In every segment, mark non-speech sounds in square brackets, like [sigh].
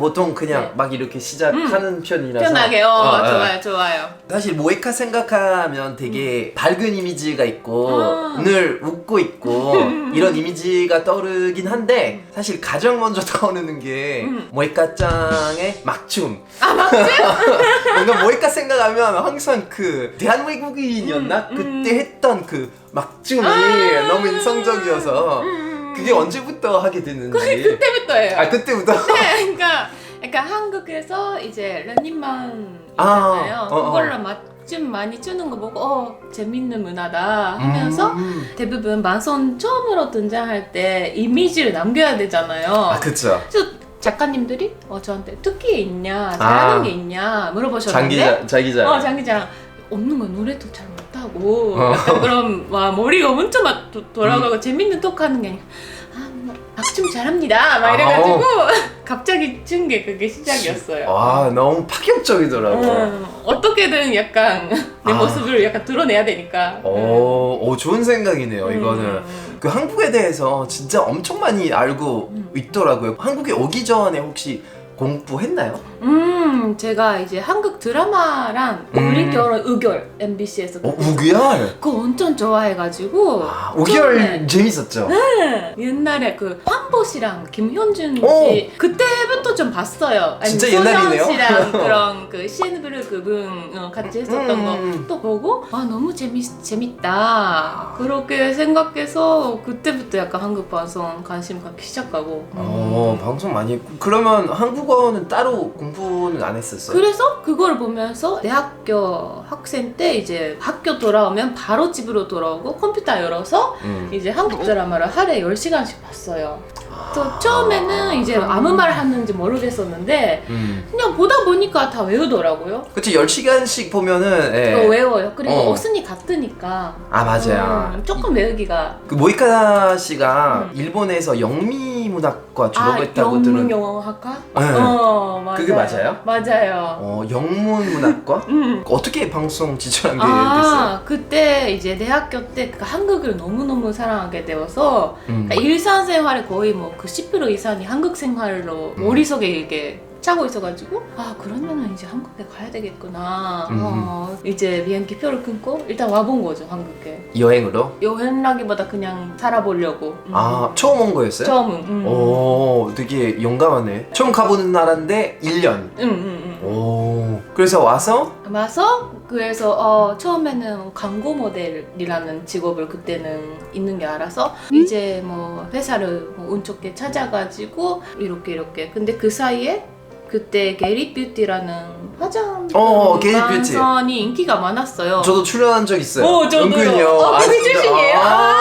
보통 그냥 네. 막 이렇게 시작하는 편이라서 편하게 어, 어, 예. 좋아요 좋아요. 사실 모에카 생각하면 되게 밝은 이미지가 있고 아. 늘 웃고 있고 [laughs] 이런 이미지가 떠오르긴 한데 사실 가장 먼저 [laughs] 떠오르는 게 음. 모에카 짱의 막춤 아 맞지? [laughs] 뭔가 모에카 생각하면 항상 그 대한외국인이었나? 음, 그때 음. 했던 그 막춤이 아. 너무 인상적이어서 음. 그게 언제부터 하게 됐는지 그때부터예요. 아 그때부터? 네, 그러니까 약간 한국에서 이제 런닝만 아, 있잖아요. 어, 어. 그걸로 막좀 많이 추는 거 보고 어 재밌는 문화다 하면서 음. 대부분 만선 처음으로 등장할 때 이미지를 남겨야 되잖아요. 아 그쵸 그래서 작가님들이 어, 저한테 특기 있냐 잘하는 아. 게 있냐 물어보셨는데 장기자 자기자 어 장기자랑 없는 거 노래도 잘못 하고 어. 약간 그럼 와 머리가 엄청 막 도- 돌아가고 재밌는 톡하는 게 아니라 아뭐 박춤 잘합니다 막 이래가지고 [laughs] 갑자기 춘게 그게 시작이었어요. 와 너무 파격적이더라고 음, 어떻게든 약간 내 아. 모습을 약간 드러내야 되니까. 오, 오 좋은 생각이네요 음. 이거는 음. 그 한국에 대해서 진짜 엄청 많이 알고 음. 있더라고요 한국에 오기 전에 혹시 공부했나요? 음, 제가 이제 한국 드라마랑 음. 우리 결혼 의결 MBC에서 어, 우결? 그거 엄청 좋아해가지고 아, 우결 처음에 재밌었죠? 네. 옛날에 그 황보 씨랑 김현준 오! 씨 그때부터 좀 봤어요. 아니, 진짜 소년 옛날이네요. 씨랑 [laughs] 그런 그 그분 어, 같이 했었던 음. 거 또 보고 아 너무 재밌 재밌다 그렇게 생각해서 그때부터 약간 한국 방송 관심 갖기 시작하고. 어 방송 많이 했고 그러면 한국어는 따로 공 부는 안 했었어요? 그래서 그걸 보면서 대학교 학생 때 이제 학교 돌아오면 바로 집으로 돌아오고 컴퓨터 열어서 음. 이제 한국 드라마를 하루에 10시간씩 봤어요. 또 처음에는 이제 아무 말 하는지 모르겠었는데 음. 그냥 보다 보니까 다 외우더라고요. 그치 10시간씩 보면은 예. 그거 외워요. 그리고 어. 어순이 같으니까 아 맞아요 음, 조금 외우기가 그 모이카 씨가 음. 일본에서 영미 문학과 아 졸업했다고 들은 영문영어학과? 네. 어 맞아요. 그게 맞아요? 맞아요. 어, 영문 문학과? [laughs] 음. 어떻게 방송 지출한 게 됐어요? 아 그때 이제 대학교 때 그 한국을 너무 너무 사랑하게 되어서 음. 그러니까 일상생활에 거의 뭐 그10% 이상이 한국 생활로 음. 머릿속에 이게 차고 있어가지고 아 그러면은 이제 한국에 가야 되겠구나 음. 어, 이제 비행기 표를 끊고 일단 와본 거죠 한국에 여행으로? 여행하기보다 그냥 살아보려고 음. 아 처음 온 거였어요? 처음은 음. 오 되게 용감하네 처음 가보는 나라인데 1년 음, 음, 음. 오 그래서 와서 와서 그래서 어, 처음에는 광고 모델이라는 직업을 그때는 있는 게 알아서 이제 뭐 회사를 뭐운 좋게 찾아가지고 이렇게 이렇게 근데 그 사이에 그때 게리 뷰티라는 화장 어, 게리 뷰티. 방송이 인기가 많았어요. 저도 출연한 적 있어요 어, 저도요. 은근히요 어, 거기 진짜? 출신이에요? 아,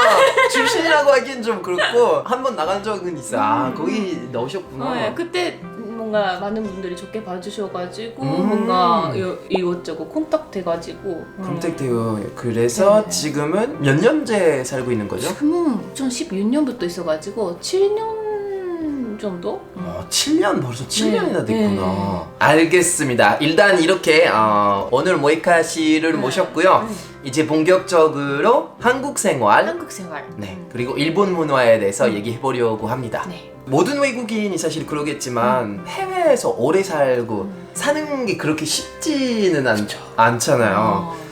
출신이라고 하기엔 좀 그렇고 한 번 나간 적은 있어요 아 음. 거기 넣으셨구나 네, 그때 뭔가 많은 분들이 좋게 봐주셔가지고 음. 뭔가 이- 이것저것 콘탁돼가지고 음. 검색돼요 그래서 네. 지금은 몇 년째 살고 있는 거죠? 지금은 2016년부터 있어가지고 7년 정도? 어, 7년 벌써 7년이나 네. 됐구나. 네. 알겠습니다. 일단 이렇게 어, 오늘 모이카 씨를 네. 모셨고요. 음. 이제 본격적으로 한국 생활, 한국 생활. 네 음. 그리고 일본 문화에 대해서 음. 얘기해 보려고 합니다. 네. 모든 외국인이 사실 그러겠지만 해외에서 오래 살고 음. 사는 게 그렇게 쉽지는 않, 않잖아요. 어.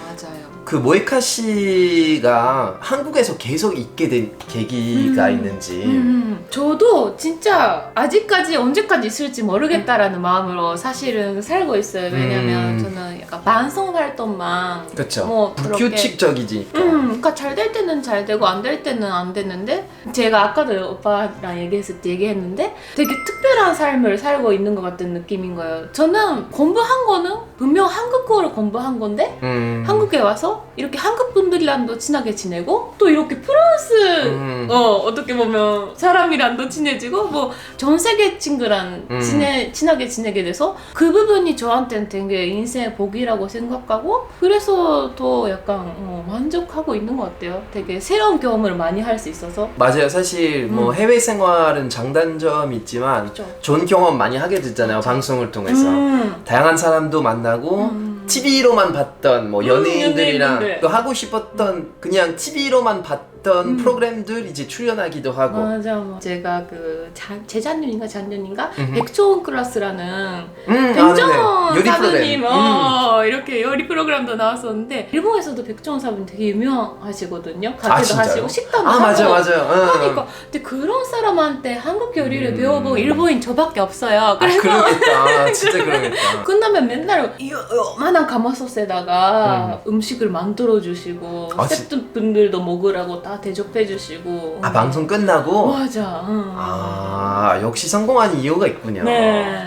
그 모이카 씨가 한국에서 계속 있게 된 계기가 음. 있는지. 음, 저도 진짜 아직까지 언제까지 있을지 모르겠다라는 마음으로 사실은 살고 있어요. 왜냐면 음. 저는 약간 반성 활동만 그렇죠. 뭐 그렇게 불규칙적이지. 음, 그러니까 잘 될 때는 잘 되고 안 될 때는 안 되는데 제가 아까도 오빠랑 얘기했을 때 얘기했는데 되게 특별한 삶을 살고 있는 것 같은 느낌인 거예요. 저는 공부한 거는 분명 한국어를 공부한 건데 음. 한국에 와서 이렇게 한국 분들이랑도 친하게 지내고 또 이렇게 프랑스 음. 어 어떻게 보면 사람이랑도 친해지고 뭐 전 세계 친구랑 음. 친해 친하게 지내게 돼서 그 부분이 저한테는 되게 인생의 복이라고 생각하고 그래서 더 약간 어, 만족하고 있는 것 같아요. 되게 새로운 경험을 많이 할 수 있어서 맞아요. 사실 뭐 음. 해외 생활은 장단점이 있지만 그렇죠. 좋은 경험 많이 하게 되잖아요. 방송을 통해서 음. 다양한 사람도 만나고 음. TV로만 봤던 뭐 음, 연예인들이랑 연예인들. 또 하고 싶었던 그냥 TV로만 봤던 어떤 음. 프로그램들 이제 출연하기도 하고 맞아, 맞아. 제가 그 자, 재작년인가 작년인가 음흠. 백종원 클래스라는 음, 백종원 아, 네네. 요리 사부님 프로그램. 음. 어, 이렇게 요리 프로그램도 나왔었는데 일본에서도 백종원 사부님 되게 유명하시거든요. 가게도 아, 진짜요? 하시고 식당도 아 하고 맞아 맞아요. 응. 하니까 근데 그런 사람한테 한국 요리를 음. 배워본 일본인 저밖에 없어요. 아 그래서 그러겠다. [laughs] 진짜 그러겠다. 끝나면 맨날 이 요만한 가마솥에다가 음. 식을 만들어 주시고 아, 진- 스태프분들도 먹으라고 다 대접해 주시고 아 방송 끝나고 맞아. 응. 아 역시 성공한 이유가 있군요. 네.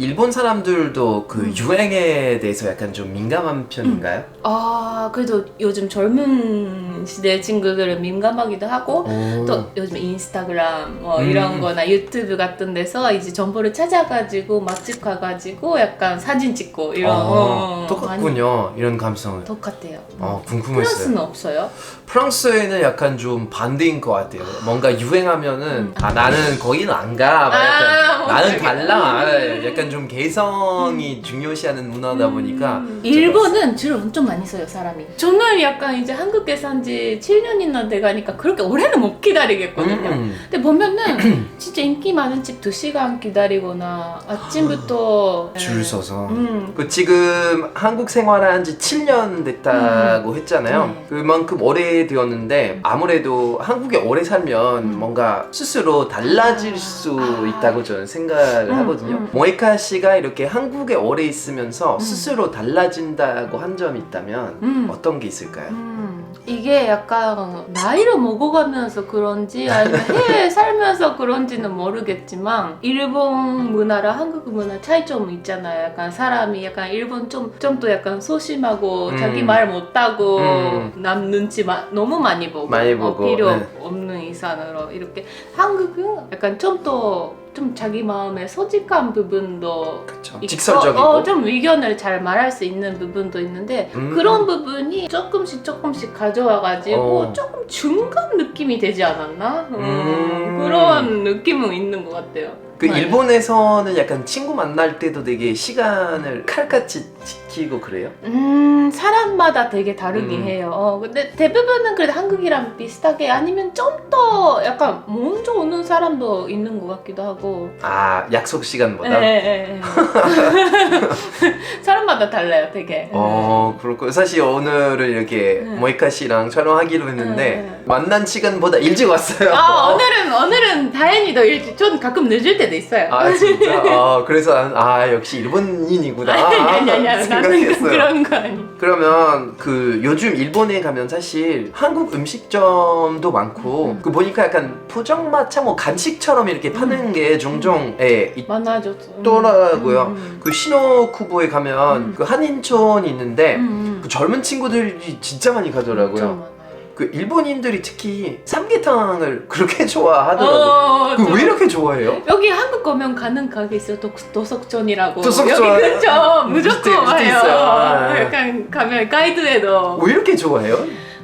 일본 사람들도 그 음. 유행에 대해서 약간 좀 민감한 편인가요? 아 그래도 요즘 젊은 시대 친구들은 민감하기도 하고 오. 또 요즘 인스타그램 뭐 음. 이런 거나 유튜브 같은 데서 이제 정보를 찾아가지고 맛집 가가지고 약간 사진 찍고 이런 어, 어, 똑같군요. 이런 감성은. 똑같아요. 어 궁금했어요. 프랑스는 없어요? 프랑스에는 약간 좀 반대인 것 같아요. 뭔가 유행하면은 음. 아 나는 거기는 안 가. 막 약간 아, 나는. 달라. [laughs] 약간 좀 개성이 중요시하는 문화다 보니까 음. 일본은 줄을 엄청 많이 서요 사람이 저는 약간 이제 한국에 산지 7년이나 돼가니까 그렇게 오래는 못 기다리겠거든요 음. 근데 보면은 [clears throat] 진짜 인기 많은 집 2시간 기다리거나 아침부터 [clears throat] 줄 서서. 음. 그 지금 한국 생활한 지 7년 됐다고 했잖아요. 네. 그만큼 오래 되었는데 아무래도 한국에 오래 살면 음. 뭔가 스스로 달라질 수 아. 있다고 저는 생각을 음, 하거든요. 음. 모이카 씨가 이렇게 한국에 오래 있으면서 음. 스스로 달라진다고 한 점이 있다면 음. 어떤 게 있을까요? 음, 이게 약간 나이를 먹어가면서 그런지 아니면 해외에 [laughs] 살면서 그런지는 모르겠지만 일본 문화랑 한국 문화 차이점이 있잖아요. 약간 사람이 약간 일본 좀 좀 더 약간 소심하고 음. 자기 말 못하고 음. 남 눈치 마, 너무 많이 보고, 많이 어, 보고, 필요 네. 없는 이상으로 이렇게 한국은 약간 좀 더좀 자기 마음에 소직한 부분도. 있고, 직설적이고. 어, 좀 의견을 잘 말할 수 있는 부분도 있는데 음. 그런 부분이 조금씩 조금씩 가져와가지고 어. 조금 중간 느낌이 되지 않았나? 음, 음. 그런 느낌은 있는 것 같아요. 그 네. 일본에서는 약간 친구 만날 때도 되게 시간을 칼같이 지키고 그래요? 음 사람마다 되게 다르긴 음. 해요. 어, 근데 대부분은 그래도 한국이랑 비슷하게 아니면 좀 더 약간 먼저 오는 사람도 있는 것 같기도 하고. 아 약속 시간보다? 예. [laughs] 사람마다 달라요, 되게. 어 그렇고 사실 오늘은 이렇게 네. 모이카 씨랑 촬영하기로 했는데 네. 만난 시간보다 일찍 왔어요. 아 오늘은 오늘은 다행히 더 일찍. 전 가끔 늦을 때도 있어요. 아, 진짜? 아 그래서 난, 아 역시 일본인이구나 [laughs] 아니 아니 아니 나는 생각했어요. 그런 거 아니. 그러면 그 요즘 일본에 가면 사실 한국 음식점도 많고 음. 그 보니까 약간 포장 마차 뭐 간식처럼 이렇게 파는 게 종종 예, 많아졌어. 있더라고요. 음, 그 시노쿠보에 가면 음. 그 한인촌이 있는데 음, 음. 그 젊은 친구들이 진짜 많이 가더라고요. 그 일본인들이 특히 삼계탕을 [laughs] 그렇게 좋아하더라고요. 어, 그 좀- 왜 이렇게 좋아해요? 여기 한국 오면 가는 가게 있어요. 도, 도석촌이라고. 도석촌. 여기 그죠? 무조건 밑에- 밑에 와요. 있어요. 아. 약간 가면 가이드에도 왜 이렇게 좋아해요?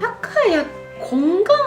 약간 건강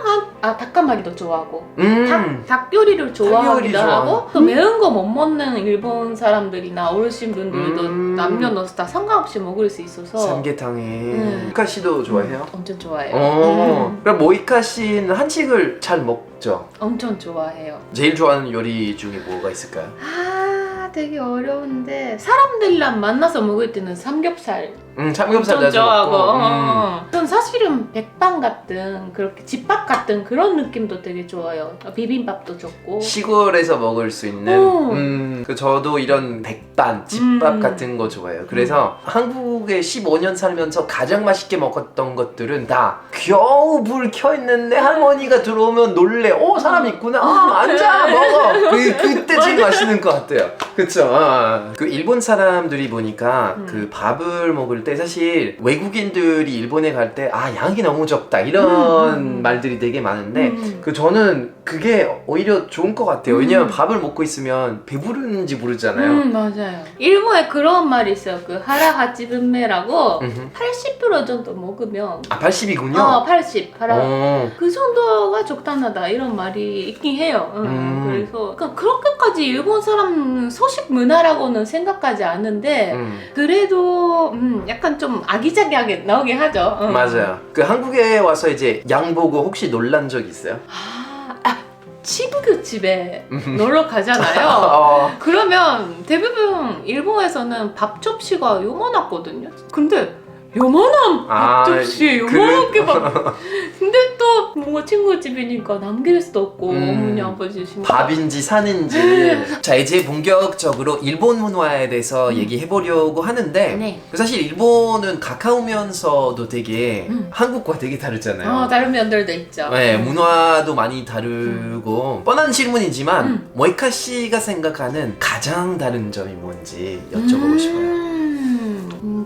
한 아 닭가마리도 좋아하고 음. 닭, 닭 요리를 좋아하기도 좋아하고. 하고 또 매운 거 못 먹는 일본 사람들이나 어르신 분들도 음. 남녀노소 다 상관없이 먹을 수 있어서 삼계탕에 음. 모이카 씨도 좋아해요? 엄청 좋아해요. 어. 음, 그럼 모이카 씨는 한식을 잘 먹죠? 엄청 좋아해요. 제일 좋아하는 요리 중에 뭐가 있을까요? 아 되게 어려운데 사람들이랑 만나서 먹을 때는 삼겹살 음, 삼겹살 자주 좋아하고. 음. 어. 전 사실은 백반 같은 그렇게 집밥 같은 그런 느낌도 되게 좋아요 비빔밥도 좋고 시골에서 먹을 수 있는 오. 음, 그 저도 이런 백반, 집밥 음. 같은 거 좋아해요. 그래서 한국에 15년 살면서 가장 맛있게 먹었던 것들은 다 겨우 불 켜 있는데 할머니가 들어오면 놀래. 오 사람 있구나. 아, 앉아 먹어. 그 그때 제일 맛있는 것 같아요. 그쵸? 아. 그 일본 사람들이 보니까 음. 그 밥을 먹을 때 사실 외국인들이 일본에 갈 때 아 양이 너무 적다 이런 음, 음. 말들이 되게 많은데 음. 그 저는 그게 오히려 좋은 것 같아요. 왜냐면 음. 밥을 먹고 있으면 배부른지 모르잖아요. 음 맞아요. 일본에 그런 말이 있어요. 그 하라하치 분매라고 음흠. 80% 정도 먹으면 아 80이군요. 어, 80 하라. 어. 그 정도가 적당하다 이런 말이 있긴 해요. 응. 음. 그래서 그러니까 그렇게까지 일본 사람 소식 문화라고는 생각하지 않는데 음. 그래도 음, 약간 좀 아기자기하게 나오긴 하죠. 응. 맞아요. 그 한국에 와서 이제 양 보고 혹시 놀란 적 있어요? 아, 아 친구 집에 놀러 가잖아요. [laughs] 어. 그러면 대부분 일본에서는 밥 접시가 요만하거든요. 근데 요만한 밥 아, 접시에 그- 요만하게 밥. [laughs] 근데 또 뭔가 친구 집이니까 남길 수도 없고 음. 어머니 아버지 신고. 밥인지 산인지. 네. 자 이제 본격적으로 일본 문화에 대해서 얘기해 보려고 하는데 음. 네. 사실 일본은 가까우면서도 되게 음. 한국과 되게 다르잖아요. 어, 다른 면들도 있죠. 네, 음. 문화도 많이 다르고 뻔한 질문이지만 음. 모이카 씨가 생각하는 가장 다른 점이 뭔지 여쭤보고 싶어요. 음, 음,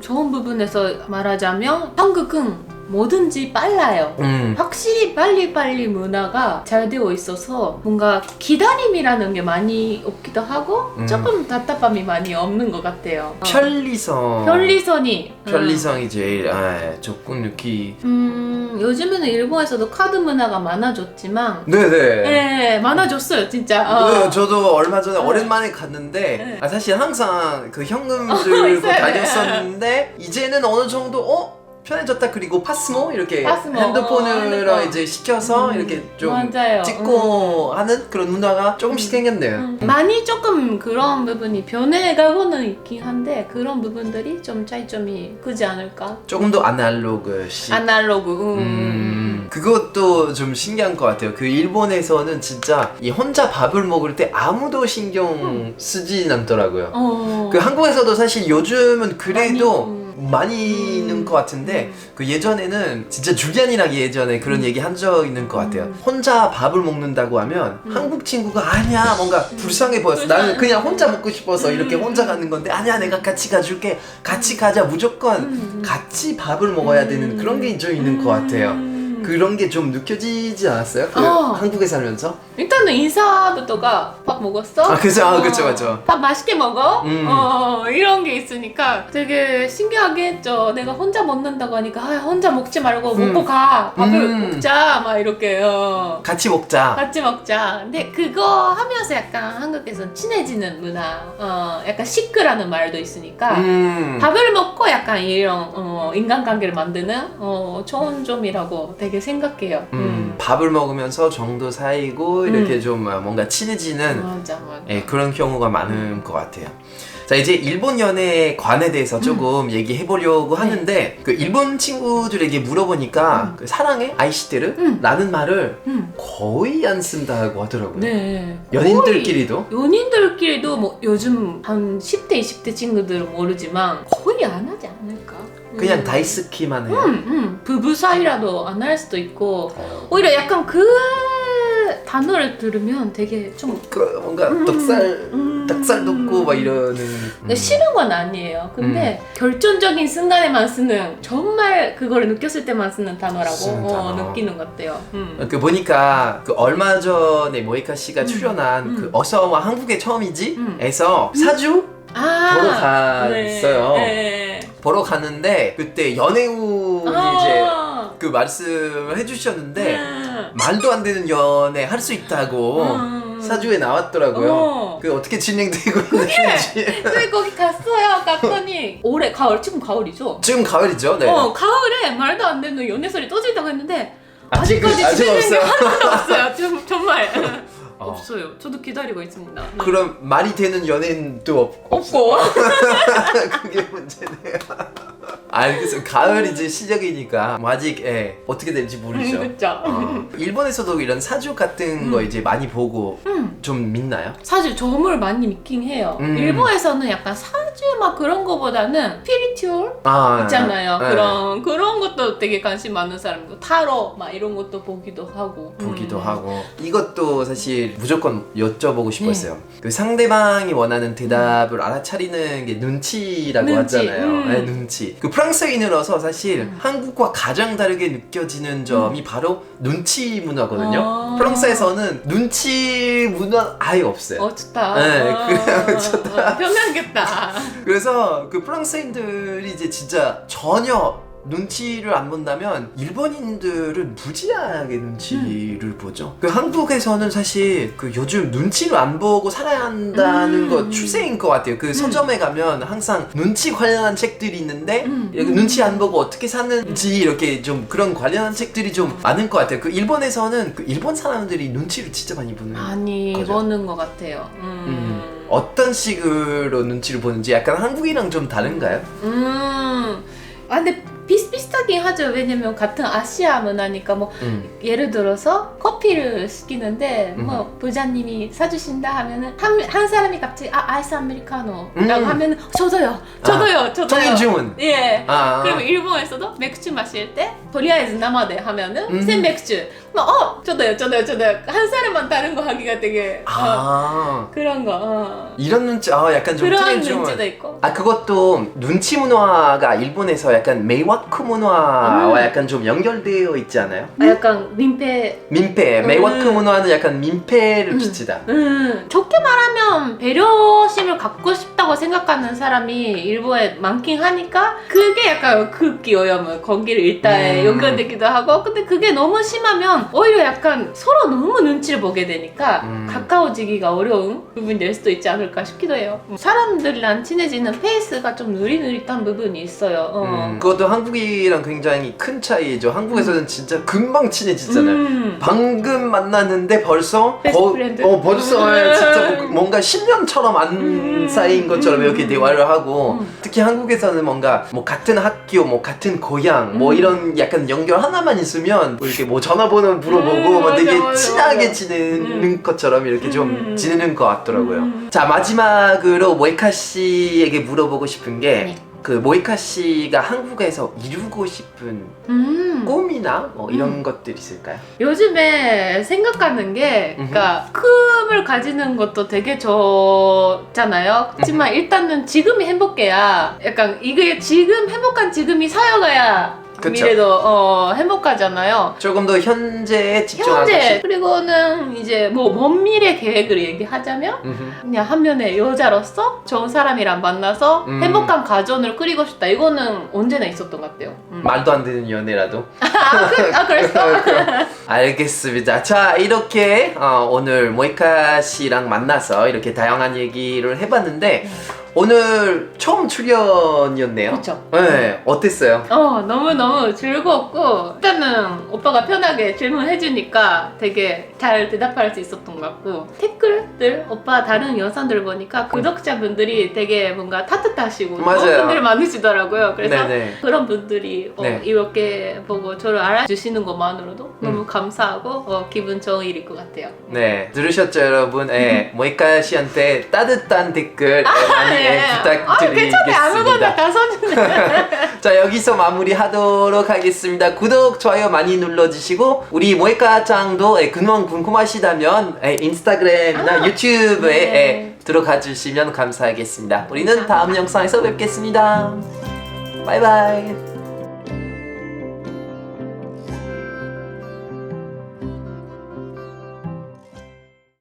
좋은 부분에서 말하자면 한국은 뭐든지 빨라요. 음. 확실히 빨리빨리 문화가 잘 되어 있어서 뭔가 기다림이라는 게 많이 없기도 하고 음. 조금 답답함이 많이 없는 것 같아요. 어. 편리성. 편리선이 편리성이 제일 아, 조금 느끼. 음, 요즘에는 일본에서도 카드 문화가 많아졌지만 네네. 네 많아졌어요 진짜. 어. 네, 저도 얼마 전에 네. 오랜만에 갔는데 네. 아, 사실 항상 그 현금 어, 들고 있어요. 다녔었는데 이제는 어느 정도 어 편해졌다 그리고 파스모 이렇게 파스모, 핸드폰으로 어. 이제 시켜서 음, 이렇게 좀 맞아요. 찍고 하는 그런 문화가 조금씩 생겼네요. 음, 많이 조금 그런 부분이 변해가고는 있긴 한데 그런 부분들이 좀 차이점이 크지 않을까? 조금 더 아날로그식. 아날로그. 음. 음, 그것도 좀 신기한 것 같아요. 그 일본에서는 진짜 이 혼자 밥을 먹을 때 아무도 신경 쓰진 않더라고요. 어. 그 한국에서도 사실 요즘은 그래도 많이, 많이, 음. 있는 것 같은데 음. 그 예전에는 진짜 줄리안이랑 예전에 그런 음. 얘기 한 적 있는 것 같아요. 음. 혼자 밥을 먹는다고 하면 음. 한국 친구가 아니야 뭔가 불쌍해 보였어. 나는 그냥 혼자 먹고 싶어서 음. 이렇게 혼자 가는 건데 아니야 내가 같이 가줄게. 같이 가자 무조건 음. 같이 밥을 먹어야 되는 음. 그런 게 좀 있는 것 같아요. 음. 그런 게 좀 느껴지지 않았어요? 그 어. 한국에 살면서? 일단은 인사부터가 밥 먹었어? 아, 그죠. 아, 어. 그죠, 그죠. 밥 맛있게 먹어? 음. 어, 이런 게 있으니까 되게 신기하게 했죠. 내가 혼자 먹는다고 하니까 아, 혼자 먹지 말고 음. 먹고 가. 밥을 음. 먹자. 막 이렇게. 어. 같이 먹자. 같이 먹자. 근데 그거 하면서 약간 한국에서 친해지는 문화, 어, 약간 시크라는 말도 있으니까 음. 밥을 먹고 약간 이런 어, 인간관계를 만드는 어, 좋은 점이라고 되게 생각해요. 음, 밥을 먹으면서 정도 사이고 이렇게 음. 좀 뭔가 친해지는 맞아, 맞아. 예, 그런 경우가 많은 것 같아요. 자 이제 일본 연애에 관에 대해서 조금 얘기해 보려고 하는데 그 일본 친구들에게 물어보니까 음. 그 사랑해 아이시테르 음. 라는 말을 음. 거의 안 쓴다고 하더라고요. 네. 연인들끼리도 연인들끼리도 뭐 요즘 한 10대, 20대 친구들은 모르지만 거의 안 하지 않을까? 그냥 음. 다이스키만 해요. 음, 음. 부부 사이라도 안 할 수도 있고 어. 오히려 약간 그 단어를 들으면 되게 좀 그 뭔가 음. 덕살 음. 덕살 돋고 막 이러는. 근데 싫은 건 아니에요. 근데 음. 결정적인 순간에만 쓰는 정말 그거를 느꼈을 때만 쓰는 단어라고 쓰는 어, 단어. 느끼는 것 같아요. 음. 그 보니까 그 얼마 전에 모이카 씨가 음. 출연한 음. 그 어서와 한국에 처음이지 음. 에서 사주 아, 보러 갔어요. 네. 보러 갔는데 그때 연애운이 이제 아. 그 말씀을 해주셨는데 음. 말도 안 되는 연애 할 수 있다고 음. 사주에 나왔더라고요. 어. 그 어떻게 진행되고 있는지 네, 거기 갔어요. 갔더니 올해 가을 지금 가을이죠. 지금 가을이죠? 네. 어 가을에 말도 안 되는 연애 소리 떠진다고 했는데 아직 아직까지 아직 진행된 게. 하나도 없어요. 지금 정말 어. 없어요. 저도 기다리고 있습니다. 네. 그럼 말이 되는 연예인도 없, 없고 [laughs] 그게 문제네요. [laughs] 알겠어요. 가을 이제 시작이니까 뭐 아직 예, 어떻게 될지 모르죠. 그렇죠. 어. 일본에서도 이런 사주 같은 거 음. 이제 많이 보고 음. 좀 믿나요? 사실 점을 많이 믿긴 해요. 음. 일본에서는 약간 사주 막 그런 거보다는 피리튜얼 아 있잖아요. 네. 그런 그런 것도 되게 관심 많은 사람이고 타로 막 이런 것도 보기도 하고 보기도 음. 하고 이것도 사실 무조건 여쭤보고 싶었어요. 네. 그 상대방이 원하는 대답을 알아차리는 게 눈치라고 눈치, 하잖아요. 음. 네, 눈치. 그 프랑스인으로서 사실 음. 한국과 가장 다르게 느껴지는 점이 바로 눈치 문화거든요. 아. 프랑스에서는 눈치 문화 아예 없어요. 어 좋다. 네, 어, 그래요. 어, [laughs] 좋다. 어, 편하겠다. 그래서 그 프랑스인들이 이제 진짜 전혀 눈치를 안 본다면 일본인들은 무지하게 눈치를 음. 보죠. 그 한국에서는 사실 그 요즘 눈치를 안 보고 살아야 한다는 음. 거 추세인 것 같아요. 그 서점에 가면 항상 눈치 관련한 책들이 있는데 음. 이렇게 음. 눈치 안 보고 어떻게 사는지 이렇게 좀 그런 관련한 책들이 좀 많은 것 같아요. 그 일본에서는 그 일본 사람들이 눈치를 진짜 많이 보는 많이 거죠. 보는 것 같아요. 음. 음, 어떤 식으로 눈치를 보는지 약간 한국이랑 좀 다른가요? 음. 아 근데 비슷비슷하긴 하죠. 왜냐면 같은 아시아 문화니까 뭐 음. 예를 들어서 커피를 시키는데 음. 뭐 부자님이 사주신다 하면은 한, 한 사람이 갑자기 아 아이스 아메리카노라고 음. 하면은 저도요, 저도요, 저도요. 청인 주문. 예. 아, 그리고 일본에서도 맥주 마실 때 도리아에즈 남아대 하면은 음. 센 맥주 막 어, 저도요, 저도요, 저도요. 한 사람만 다른 거 하기가 되게 어, 아 그런 거. 어. 이런 눈치 아 약간 좀 그런 틀린 주문. 눈치도 있고. 아 그것도 눈치 문화가 일본에서 약간 메이와크 문화와 음. 약간 좀 연결되어 있지 않아요? 아, 약간 민폐 민폐 메이와크 음. 문화는 약간 민폐를 음. 비치다. 음, 좋게 말하면 배려심을 갖고 싶다고 생각하는 사람이 일본에 많긴 하니까 그게 약간 극기 오염을 건기를 일다에 음. 연결되기도 하고 근데 그게 너무 심하면 오히려 약간 서로 너무 눈치를 보게 되니까 음. 가까워지기가 어려운 부분이 될 수도 있지 않을까 싶기도 해요. 사람들이랑 친해지는 페이스가 좀 느릿느릿한 부분이 있어요. 어. 음, 그것도 한 국이랑 굉장히 큰 차이죠. 한국에서는 진짜 금방 친해지잖아요. 음. 방금 만났는데 벌써 베스트 프렌드. 어 벌써 음. 진짜 뭐- 뭔가 10년처럼 안 음. 사이인 것처럼 이렇게 음. 대화를 하고 음. 특히 한국에서는 뭔가 뭐 같은 학교 뭐 같은 고향 뭐 음. 이런 약간 연결 하나만 있으면 뭐 이렇게 뭐 전화번호 물어보고 음, 뭐 되게 맞아, 맞아, 친하게 맞아. 지내는 것처럼 이렇게 좀 음. 지내는 것 같더라고요. 음. 자 마지막으로 모이카 씨에게 물어보고 싶은 게 네. 그 모이카 씨가 한국에서 이루고 싶은 음. 꿈이나 뭐 이런 음. 것들 있을까요? 요즘에 생각하는 게. 그러니까 꿈을 가지는 것도 되게 좋잖아요. 그렇지만 일단은 지금이 행복해야, 약간 이게 지금 행복한 지금이 사여가야 그쵸. 미래도 어, 행복하잖아요. 조금 더 현재에 집중하고 현재 싶. 그리고는 이제 뭐 먼 미래 계획을 얘기하자면 음흠. 그냥 한면에 여자로서 좋은 사람이랑 만나서 음. 행복한 가정을 꾸리고 싶다. 이거는 언제나 있었던 것 같아요. 음. 말도 안 되는 연애라도. [laughs] 아, 그, 아 그랬어? [laughs] 알겠습니다. 자, 이렇게 어, 오늘 모이카 씨랑 만나서 이렇게 다양한 얘기를 해봤는데 오늘 처음 출연이었네요. 그렇죠. 네, 어땠어요? 어 너무너무 즐거웠고 일단은 오빠가 편하게 질문해주니까 되게 잘 대답할 수 있었던 것 같고 댓글들 오빠 다른 영상들 보니까 구독자분들이 되게 뭔가 따뜻하시고 맞아요. 분들이 많으시더라고요 그래서 네네. 그런 분들이 어, 네. 이렇게 보고 저를 알아주시는 것만으로도 너무 음. 감사하고 어, 기분 좋은 일일 것 같아요 네, 들으셨죠, 여러분? 네, [laughs] 모이카 씨한테 따뜻한 댓글 예, 많이 예, 아 부탁드리겠습니다. 괜찮아 아무거나 다 써주네 [laughs] 자 여기서 마무리하도록 하겠습니다. 구독, 좋아요 많이 눌러주시고 우리 모에카짱도 예, 근원 궁금하시다면 예, 인스타그램이나 아, 유튜브에 네. 예, 들어가 주시면 감사하겠습니다. 우리는 다음 영상에서 뵙겠습니다. 바이바이.